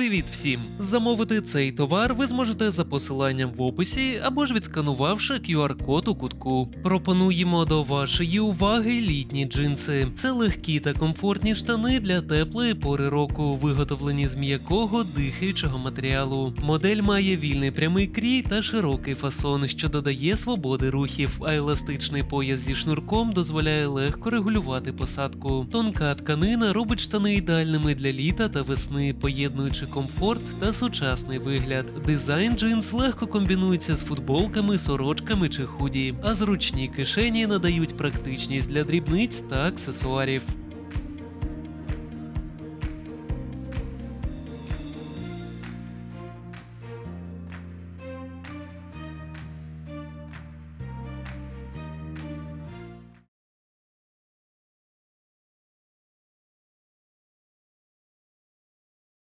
Привіт всім! Замовити цей товар ви зможете за посиланням в описі або ж відсканувавши QR-код у кутку. Пропонуємо до вашої уваги літні джинси. Це легкі та комфортні штани для теплої пори року, виготовлені з м'якого дихаючого матеріалу. Модель має вільний прямий крій та широкий фасон, що додає свободи рухів, а еластичний пояс зі шнурком дозволяє легко регулювати посадку. Тонка тканина робить штани ідеальними для літа та весни, поєднуючи комфорт та сучасний вигляд. Дизайн джинс легко комбінується з футболками, сорочками чи худі, а зручні кишені надають практичність для дрібниць та аксесуарів.